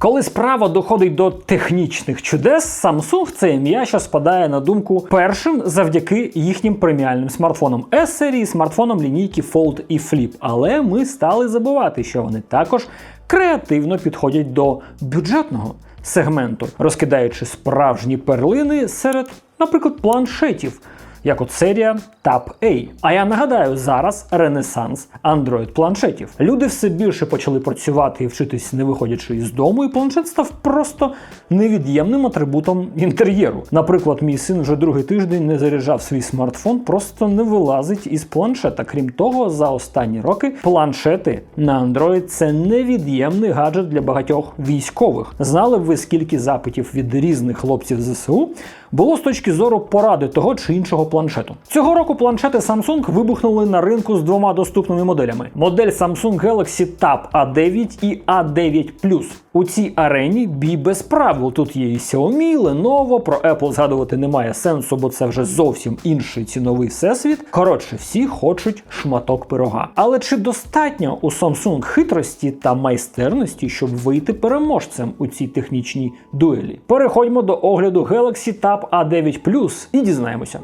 Коли справа доходить до технічних чудес, Samsung це ім'я, що спадає на думку першим завдяки їхнім преміальним смартфонам S серії, смартфонам лінійки Fold і Flip. Але ми стали забувати, що вони також креативно підходять до бюджетного сегменту, розкидаючи справжні перлини серед, наприклад, планшетів. Як от серія Tab A. А я нагадаю, зараз ренесанс Android планшетів. Люди все більше почали працювати і вчитись, не виходячи із дому, і планшет став просто невід'ємним атрибутом інтер'єру. Наприклад, мій син вже другий тиждень не заряджав свій смартфон, просто не вилазить із планшета. Крім того, за останні роки планшети на Android це невід'ємний гаджет для багатьох військових. Знали б ви, скільки запитів від різних хлопців ЗСУ було з точки зору поради того чи іншого планшету. Цього року планшети Samsung вибухнули на ринку з двома доступними моделями: модель Samsung Galaxy Tab A9 і A9 Plus. У цій арені бій без правил. Тут є і Xiaomi, Lenovo, про Apple згадувати немає сенсу, бо це вже зовсім інший ціновий всесвіт. Коротше, всі хочуть шматок пирога. Але чи достатньо у Samsung хитрості та майстерності, щоб вийти переможцем у цій технічній дуелі? Переходьмо до огляду Galaxy Tab A9 Plus і дізнаємося.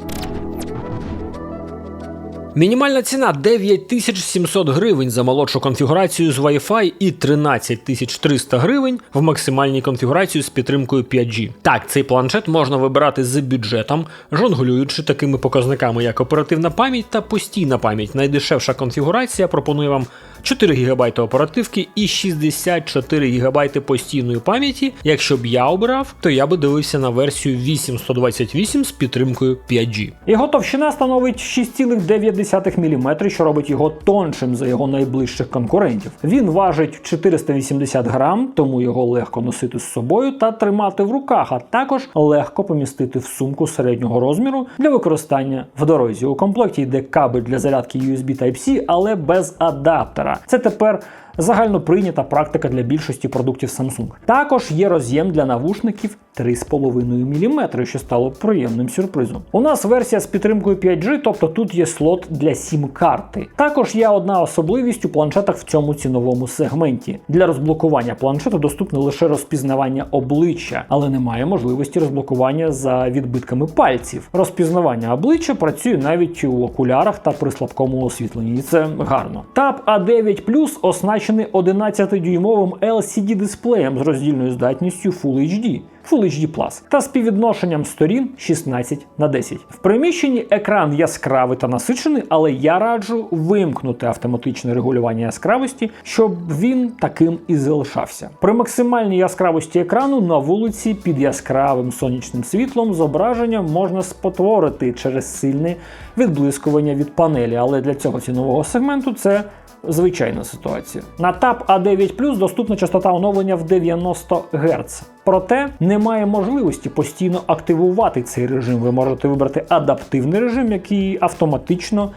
Мінімальна ціна 9700 гривень за молодшу конфігурацію з Wi-Fi і 13300 гривень в максимальній конфігурації з підтримкою 5G. Так, цей планшет можна вибирати з бюджетом, жонглюючи такими показниками, як оперативна пам'ять та постійна пам'ять. Найдешевша конфігурація пропонує вам 4 ГБ оперативки і 64 ГБ постійної пам'яті. Якщо б я обирав, то я би дивився на версію 8128 з підтримкою 5G. Його товщина становить 6,9 мм, що робить його тоншим за його найближчих конкурентів. Він важить 480 грам, тому його легко носити з собою та тримати в руках, а також легко помістити в сумку середнього розміру для використання в дорозі. У комплекті йде кабель для зарядки USB Type-C, але без адаптера. Це тепер загально прийнята практика для більшості продуктів Samsung. Також є роз'єм для навушників 3,5 мм, що стало приємним сюрпризом. У нас версія з підтримкою 5G, тобто тут є слот для сім-карти. Також є одна особливість у планшетах в цьому ціновому сегменті. Для розблокування планшету доступне лише розпізнавання обличчя, але немає можливості розблокування за відбитками пальців. Розпізнавання обличчя працює навіть у окулярах та при слабкому освітленні, це гарно. Tab A9 Plus оснащений 11-дюймовим LCD дисплеєм з роздільною здатністю Full HD. Full HD Plus та співвідношенням сторін 16 на 10. В приміщенні екран яскравий та насичений, але я раджу вимкнути автоматичне регулювання яскравості, щоб він таким і залишався. При максимальній яскравості екрану на вулиці під яскравим сонячним світлом зображення можна спотворити через сильне відблискування від панелі, але для цього цінового сегменту це звичайна ситуація. На Tab A9 Plus доступна частота оновлення в 90 Гц. Проте немає можливості постійно активувати цей режим. Ви можете вибрати адаптивний режим, який автоматично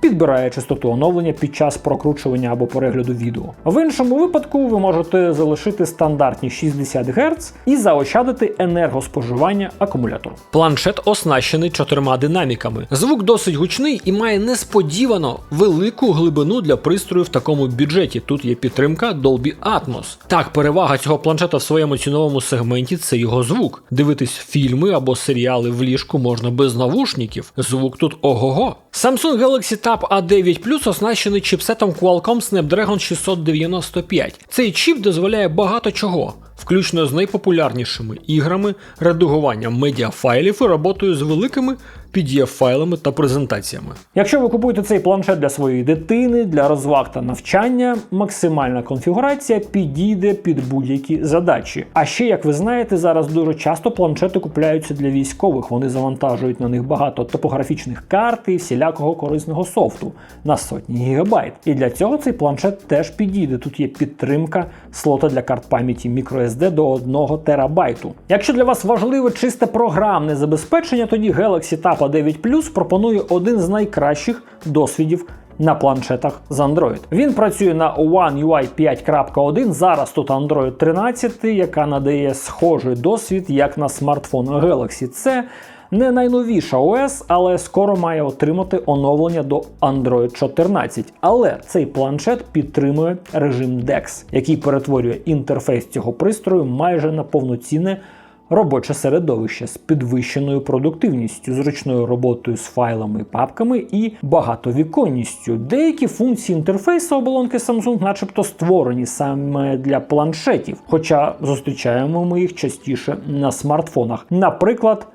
підбирає частоту оновлення під час прокручування або перегляду відео. В іншому випадку ви можете залишити стандартні 60 Гц і заощадити енергоспоживання акумулятору. Планшет оснащений чотирма динаміками. Звук досить гучний і має несподівано велику глибину для пристрою в такому бюджеті. Тут є підтримка Dolby Atmos. Так, перевага цього планшета в своєму ціновому сегменті це його звук. Дивитись фільми або серіали в ліжку можна без навушників. Звук тут ого-го. Samsung Galaxy Tab A9 Plus оснащений чіпсетом Qualcomm Snapdragon 695. Цей чіп дозволяє багато чого, включно з найпопулярнішими іграми, редагуванням медіафайлів і роботою з великими PDF-файлами та презентаціями. Якщо ви купуєте цей планшет для своєї дитини, для розваг та навчання, максимальна конфігурація підійде під будь-які задачі. А ще, як ви знаєте, зараз дуже часто планшети купляються для військових. Вони завантажують на них багато топографічних карт і всілякого корисного софту на сотні гігабайт. І для цього цей планшет теж підійде. Тут є підтримка слота для карт пам'яті microSD до 1 терабайту. Якщо для вас важливе чисте програмне забезпечення, тоді Galaxy Tab A9 Plus пропонує один з найкращих досвідів на планшетах з Android. Він працює на One UI 5.1. Зараз тут Android 13, яка надає схожий досвід як на смартфон Galaxy. Це Не найновіша ОС, але скоро має отримати оновлення до Android 14. Але цей планшет підтримує режим DeX, який перетворює інтерфейс цього пристрою майже на повноцінне робоче середовище з підвищеною продуктивністю, зручною роботою з файлами і папками і багатовіконністю. Деякі функції інтерфейсу оболонки Samsung, начебто, створені саме для планшетів, хоча зустрічаємо ми їх частіше на смартфонах. Наприклад.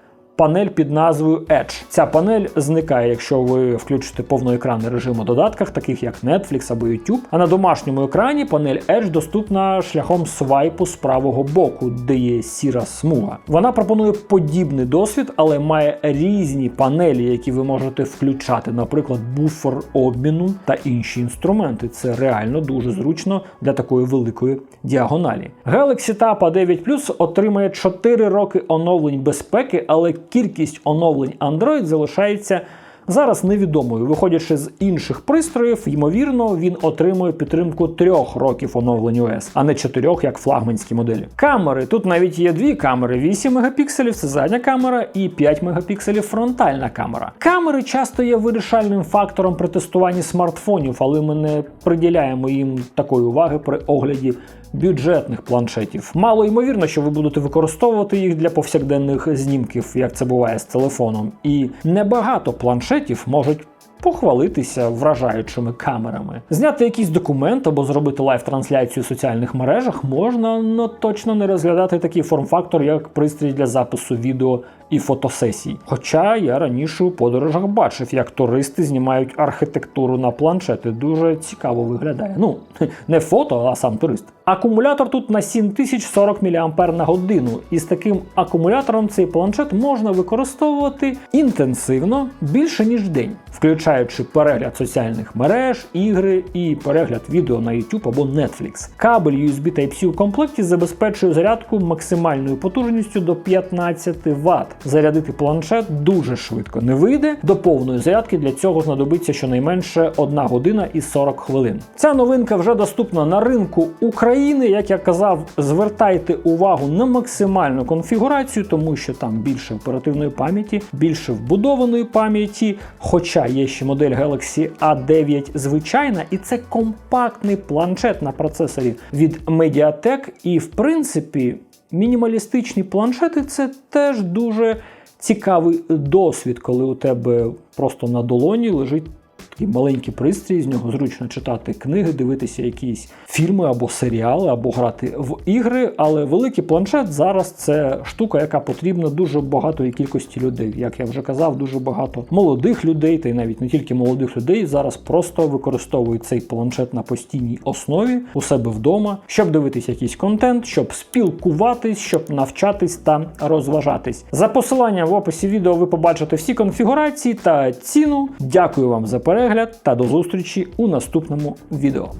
Панель під назвою Edge. Ця панель зникає, якщо ви включите повноекранний режим у додатках, таких як Netflix або YouTube. А на домашньому екрані панель Edge доступна шляхом свайпу з правого боку, де є сіра смуга. Вона пропонує подібний досвід, але має різні панелі, які ви можете включати, наприклад, буфер обміну та інші інструменти. Це реально дуже зручно для такої великої діагоналі. Galaxy Tab A9 Plus отримає 4 роки оновлень безпеки, але кількість оновлень Android залишається зараз невідомою. Виходячи з інших пристроїв, ймовірно, він отримує підтримку трьох років оновлень ОС, а не чотирьох, як флагманські моделі. Камери тут навіть є дві камери: 8 мегапікселів це задня камера, і 5 мегапікселів фронтальна камера. Камери часто є вирішальним фактором при тестуванні смартфонів, але ми не приділяємо їм такої уваги при огляді бюджетних планшетів. Мало ймовірно, що ви будете використовувати їх для повсякденних знімків, як це буває з телефоном. І небагато планшетів можуть. Похвалитися вражаючими камерами, зняти якийсь документ або зробити лайв-трансляцію в соціальних мережах можна, але точно не розглядати такий форм-фактор, як пристрій для запису відео і фотосесій. Хоча я раніше у подорожах бачив, як туристи знімають архітектуру на планшети. Дуже цікаво виглядає. Ну, не фото, а сам турист. Акумулятор тут на 7040 мАч на годину, і з таким акумулятором цей планшет можна використовувати інтенсивно більше ніж день, включаючи перегляд соціальних мереж, ігри і перегляд відео на YouTube або Netflix. Кабель USB Type-C у комплекті забезпечує зарядку максимальною потужністю до 15 Вт. Зарядити планшет дуже швидко не вийде. До повної зарядки для цього знадобиться щонайменше 1 година і 40 хвилин. Ця новинка вже доступна на ринку України. Як я казав, звертайте увагу на максимальну конфігурацію, тому що там більше оперативної пам'яті, більше вбудованої пам'яті. Хоча є ще модель Galaxy A9 звичайна, і це компактний планшет на процесорі від Mediatek. І в принципі, мінімалістичні планшети це теж дуже цікавий досвід, коли у тебе просто на долоні лежить. Такий маленький пристрій, з нього зручно читати книги, дивитися якісь фільми або серіали, або грати в ігри. Але великий планшет зараз це штука, яка потрібна дуже багатої кількості людей. Як я вже казав, дуже багато молодих людей, та й навіть не тільки молодих людей, зараз просто використовують цей планшет на постійній основі у себе вдома, щоб дивитися якийсь контент, щоб спілкуватись, щоб навчатись та розважатись. За посиланням в описі відео ви побачите всі конфігурації та ціну. Дякую вам за перегляд та до зустрічі у наступному відео.